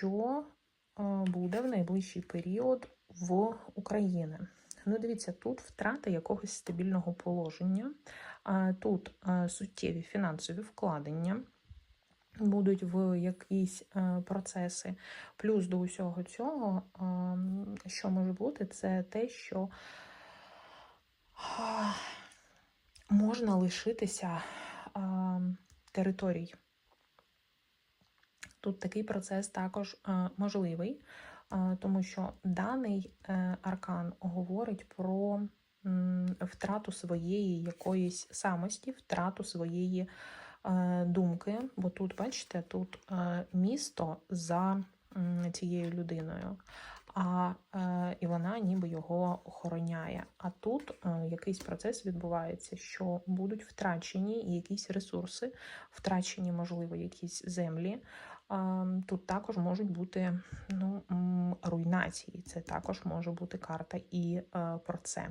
що е, буде в найближчий період в Україні. Ну, дивіться, тут втрата якогось стабільного положення, тут е, суттєві фінансові вкладення будуть в якісь е, процеси. Плюс до усього цього, що може бути, це те, що можна лишитися територій. Тут такий процес також е, можливий, е, тому що даний е, аркан говорить про втрату своєї якоїсь самості, втрату своєї думки. Бо тут, бачите, тут місто за цією людиною, а е, і вона ніби його охороняє. А тут е, якийсь процес відбувається, що будуть втрачені якісь ресурси, втрачені, можливо, якісь землі. Тут також можуть бути ну, руйнації. Це також може бути карта і е, про це.